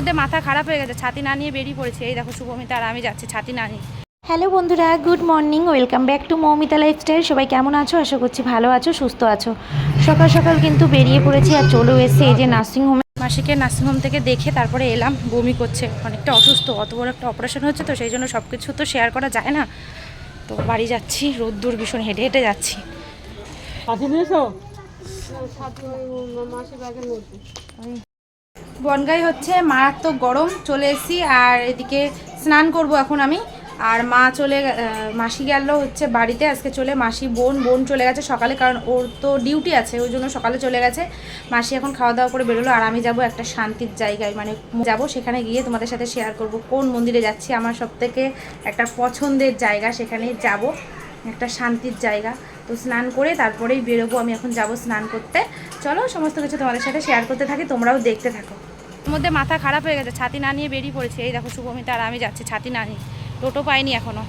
মধ্যে মাথা খারাপ হয়ে গেছে ছাতি না নিয়ে বেরিয়ে পড়েছে। এই দেখো শুভমিতা আর আমি যাচ্ছি ছাতি না নিয়ে। হ্যালো বন্ধুরা good morning welcome back to Moumita lifestyle. সবাই কেমন আছো? আশা করছি ভালো আছো সুস্থ আছো। সকাল সকাল কিন্তু বেরিয়ে পড়েছি আর চলেও এসেছি এই যে নার্সিংহোমে মাসিকে নার্সিংহোম থেকে দেখে তারপরে এলাম বমি করছে অনেকটা অসুস্থ অত বড় একটা অপারেশন হচ্ছে তো সেই জন্য সব কিছু তো শেয়ার করা যায় না। তো বাড়ি যাচ্ছি রোদ্দুর ভীষণ হেঁটে হেঁটে যাচ্ছি। বনগাই হচ্ছে মারাত্মক গরম, চলে এসেছি আর এদিকে স্নান করব এখন আমি। আর মা চলে মাসি গেল হচ্ছে বাড়িতে। আজকে চলে মাসি বোন বোন চলে গেছে সকালে কারণ ওর তো ডিউটি আছে, ওই জন্য সকালে চলে গেছে। মাসি এখন খাওয়া দাওয়া করে বেরোলো আর আমি যাব একটা শান্তির জায়গায় মানে যাব সেখানে গিয়ে তোমাদের সাথে শেয়ার করব কোন মন্দিরে যাচ্ছি। আমার সব থেকে একটা পছন্দের জায়গা, সেখানে যাব, একটা শান্তির জায়গা। তো স্নান করে তারপরেই বেরোবো, আমি এখন যাব স্নান করতে। চলো সমস্ত কিছু তোমাদের সাথে শেয়ার করতে থাকি, তোমরাও দেখতে থাকো। মধ্যে মাথা খারাপ হয়ে গেছে, ছাতি না নিয়ে বেরিয়ে পড়েছি। এই দেখো শুভমিতা আর আমি যাচ্ছি, ছাতি না নিয়ে। টোটো পাইনি এখনও।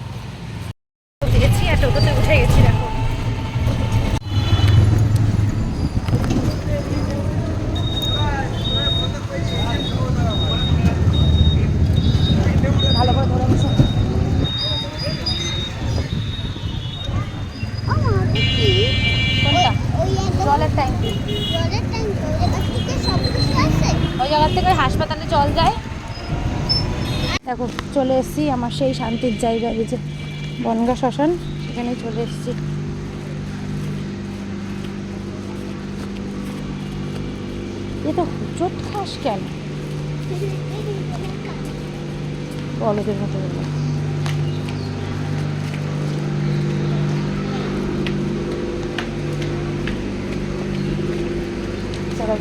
গেছি আর টোটোতে উঠে গেছিলাম ভালো করে ধরে বসো কোনটা জলের ট্যাঙ্কি ওই জায়গা থেকে ওই হাসপাতালে জল যায় দেখো, চলে এসেছি আমার সেই শান্তির জায়গা, এই যে বনগা শ্মশান সেখানে চলে এসেছি। এ তো হুচট খাস কেন? বলদের মতো।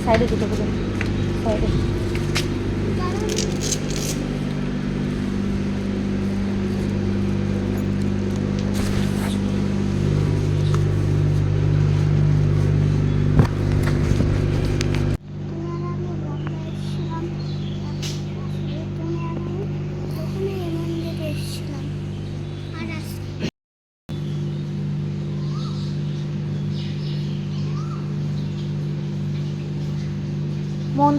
সাইডে দুটো বলুন সাইডে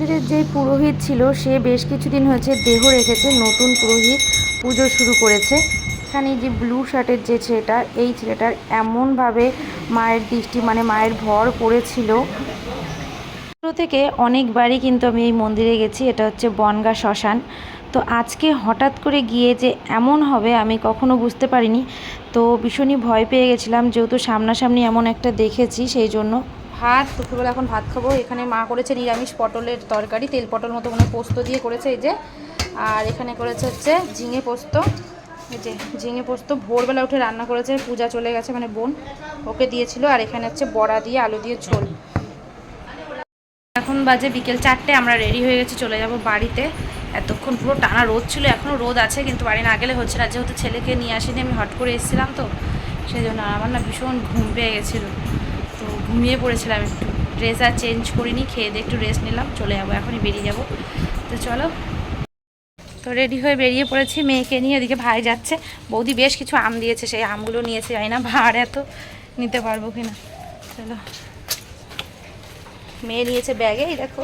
মন্দিরের যে পুরোহিত ছিল, সে বেশ কিছুদিন হয়েছে দেহ রেখেছে, নতুন পুরোহিত পুজো শুরু করেছে। এখানে যে ব্লু শার্টের যে ছেলেটা, এই ছেলেটার এমনভাবে মায়ের দৃষ্টি মানে মায়ের ভর পড়েছিল। থেকে অনেকবারই কিন্তু আমি এই মন্দিরে গেছি, এটা হচ্ছে বনগা শ্মশান। তো আজকে হঠাৎ করে গিয়ে যে এমন হবে, আমি কখনো বুঝতে পারিনি। তো ভীষণই ভয় পেয়ে গেছিলাম, যেহেতু সামনাসামনি এমন একটা দেখেছি, সেই জন্য ভাত, দুপুরবেলা এখন ভাত খাব। এখানে মা করেছে নিরামিষ পটলের তরকারি, তেল পটল মতো মনে পোস্ত দিয়ে করেছে এই যে। আর এখানে করেছে হচ্ছে ঝিঙে পোস্ত। এই যে ঝিঙে পোস্ত ভোরবেলা উঠে রান্না করেছে, পূজা চলে গেছে মানে বোন, ওকে দিয়েছিল। আর এখানে হচ্ছে বড়া দিয়ে আলু দিয়ে ঝোল। এখন বাজে বিকেল চারটে, আমরা রেডি হয়ে গেছি, চলে যাব বাড়িতে। এতক্ষণ পুরো টানা রোদ ছিল এখনও রোদ আছে, কিন্তু বাড়ি না গেলে হচ্ছে না। যেহেতু ছেলেকে নিয়ে আসিনি, আমি হট করে এসেছিলাম তো সেই জন্য আমার না ভীষণ ঘুম পেয়ে গেছিল। তো ঘুমিয়ে পড়েছিলাম একটু। ড্রেস আর চেঞ্জ করিনি, খেয়ে দিয়ে একটু রেস্ট নিলাম, চলে যাব, এখনই বেরিয়ে যাব। তো চলো। তো রেডি হয়ে বেরিয়ে পড়েছি, মেয়েকে নিয়ে ওদিকে ভাই যাচ্ছে। বৌদি বেশ কিছু আম দিয়েছে, সেই আমগুলো নিয়েছে, জানি না ভাড় এত নিতে পারব কিনা। চলো। মেয়ে নিয়েছে ব্যাগে, এই দেখো।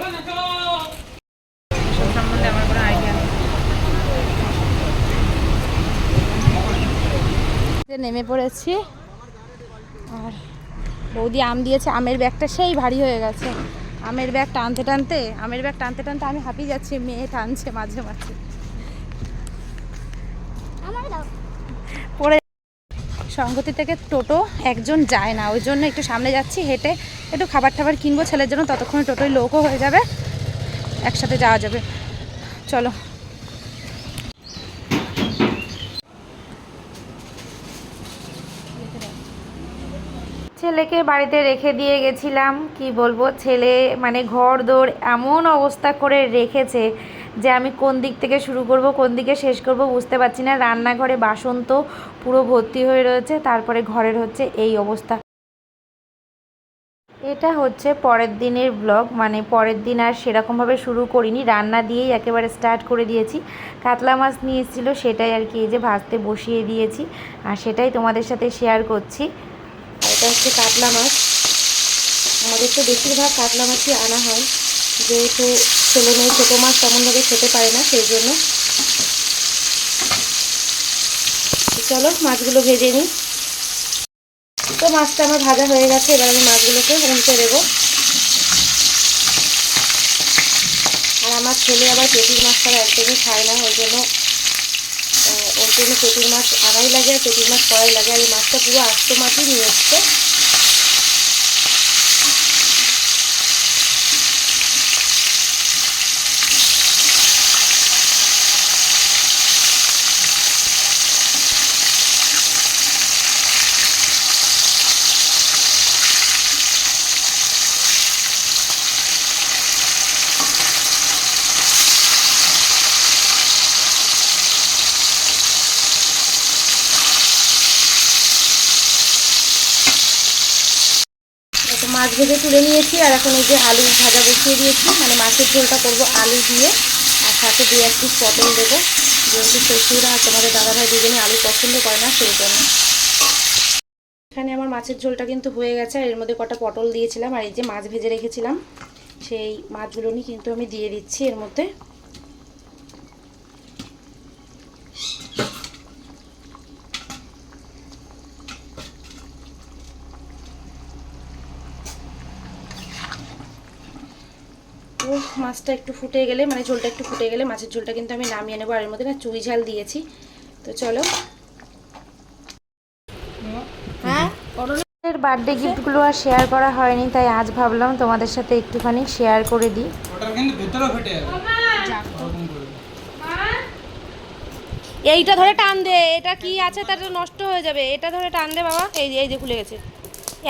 সম্বন্ধে আমার কোনো আইডিয়া নেই। নেমে পড়েছি, আর বৌদি আম দিয়েছে আমের ব্যাগটা সেই ভারী হয়ে গেছে। আমের ব্যাগ টানতে টানতে আমের ব্যাগ টানতে টানতে আমি হাঁপিয়ে যাচ্ছি মেয়ে টানছে মাঝে মাঝে। পরে সংগতি থেকে টোটো একজন যায় না ওই জন্য একটু সামনে যাচ্ছি হেঁটে একটু খাবার টাবার কিনবো ছেলের জন্য ততক্ষণে টোটোয় লোকও হয়ে যাবে একসাথে যাওয়া যাবে। চলো। ছেলেকে বাড়িতে রেখে দিয়ে গেছিলাম। কি বলব? ছেলে মানে ঘর দৌড় এমন অবস্থা করে রেখেছে যে আমি কোন দিক থেকে শুরু করব, কোন দিকে শেষ করব বুঝতে পারছি না। রান্নাঘরে বাসন তো পুরো ভর্তি হয়ে রয়েছে, তারপরে ঘরের হচ্ছে এই অবস্থা। এটা হচ্ছে পরের দিনের ব্লগ মানে পরের দিন আর সেরকমভাবে শুরু করিনি। রান্না দিয়েই একেবারে স্টার্ট করে দিয়েছি। কাতলা মাছ নিয়ে এসেছিল, সেটাই আর কি এই যে ভাজতে বসিয়ে দিয়েছি। আর সেটাই তোমাদের সাথে শেয়ার করছি। এটা হচ্ছে কাতলা মাছ। আমাদের তো বেশিরভাগ কাতলা মাছই আনা হয়। যেহেতু ছেলে মেয়ে, ছোটো মাছ তেমনভাবে খেতে পারে না, সেই জন্য। চলো মাছগুলো ভেজে নিই। তো মাছটা আমার ভাজা হয়ে গেছে, এবার আমি মাছগুলোকে উল্টে দেবো। আর আমার ছেলে আবার পেটির মাছটা একদমই খায় না, ওই জন্য জন্য পেটির মাছ আড়াই লাগে, আর পেটির মাছ কড়াই লাগে, আর এই মাছটা পুরো আস্ত মাছই নিয়ে এসছে। তো মাছ ভেজে তুলে নিয়েছি, আর এখন এই যে আলু ভাজা বসিয়ে দিয়েছি। মানে মাছের ঝোলটা করব আলু দিয়ে, আর সাথে দু এক পিস পটল দেবো। যেহেতু শ্বশুর আর তোমাদের দাদাভাই দুজনে আলু পছন্দ করে না, সেই জন্য। এখানে আমার মাছের ঝোলটা কিন্তু হয়ে গেছে, আর এর মধ্যে কটা পটল দিয়েছিলাম, আর এই যে মাছ ভেজে রেখেছিলাম, সেই মাছগুলো নিয়ে কিন্তু আমি দিয়ে দিচ্ছি এর মধ্যে। তো মাছটা একটু ফুটে গেলে মানে ঝোলটা একটু ফুটে গেলে মাছের ঝোলটা কিন্তু আমি নামিয়ে নেব। আর এর মধ্যে না চুই ঝাল দিয়েছি। তো চলো। হ্যাঁ? এর বার্থডে গিফটগুলো আর শেয়ার করা হয়নি তাই আজ ভাবলাম তোমাদের সাথে একটুখানি শেয়ার করে দিই। ওটার কিন্তু ভেতরে ফেটে যাবে। ওরকম করে এইটা ধরে টান দে এটা কি আছে তার নষ্ট হয়ে যাবে। এটা ধরে টান দে বাবা এই যে এই যে খুলে গেছে।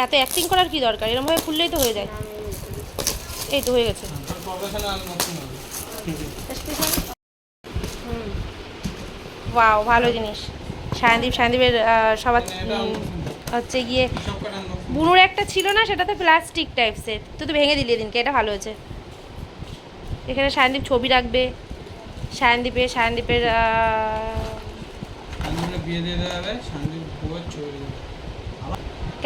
এত অ্যাক্টিং করার কি দরকার? এরকমভাবে খুললেই তো হয়ে যায়। এই তো হয়ে গেছে। প্রফেশনাল নতুন ওয়াও ভালো জিনিস। সায়নদীপ সায়নদীপের সবার হচ্ছে গিয়ে বুনুর একটা ছিল না সেটাতে প্লাস্টিক টাইপসের তুই তো ভেঙে দিলি এদিনকে এটা ভালো হয়েছে। এখানে সায়নদীপ ছবি রাখবে। সায়নদীপের সায়নদীপের বিয়ে দিয়ে দেওয়া হবে সন্দীপ ছবি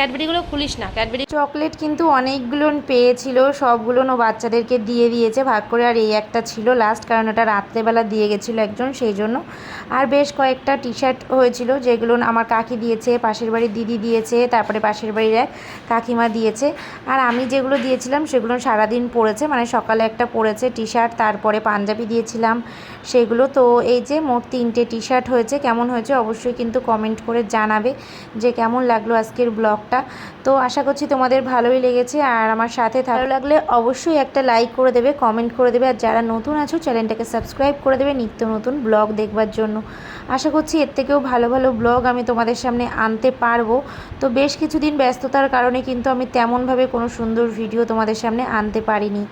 ক্যাডবেরিগুলো খুলিস না, ক্যাডবেরি চকলেট কিন্তু অনেকগুলো পেয়েছিল, সবগুলো ও বাচ্চাদেরকে দিয়ে দিয়েছে, ভাগ করে আর এই একটা ছিল লাস্ট কারণ এটা রাত্রেবেলা দিয়ে গেছিল একজন, সেই জন্য। আর বেশ কয়েকটা টি শার্ট হয়েছিল, যেগুলো আমার কাকি দিয়েছে, পাশের বাড়ির দিদি দিয়েছে, তারপরে পাশের বাড়ির এক কাকিমা দিয়েছে। আর আমি যেগুলো দিয়েছিলাম, সেগুলো সারাদিন পরেছে মানে সকালে একটা পরেছে টি শার্ট তারপরে পাঞ্জাবি দিয়েছিলাম সেগুলো। তো এই যে মোট তিনটে টি শার্ট হয়েছে, কেমন হয়েছে অবশ্যই কিন্তু কমেন্ট করে জানাবে যে কেমন লাগল আজকের ব্লগটা তো আশা করছি তোমাদের ভালোই লেগেছে আর আমার সাথে ভালো লাগলে অবশ্যই একটা লাইক করে দেবে কমেন্ট করে দেবে আর যারা নতুন আছো চ্যানেলটাকে সাবস্ক্রাইব করে দেবে নিত্য নতুন ব্লগ দেখবার জন্য। আশা করছি এর থেকেও ভালো ভালো ব্লগ আমি তোমাদের সামনে আনতে পারব। তো বেশ কিছুদিন ব্যস্ততার কারণে কিন্তু আমি তেমনভাবে কোনো সুন্দর ভিডিও তোমাদের সামনে আনতে পারিনি।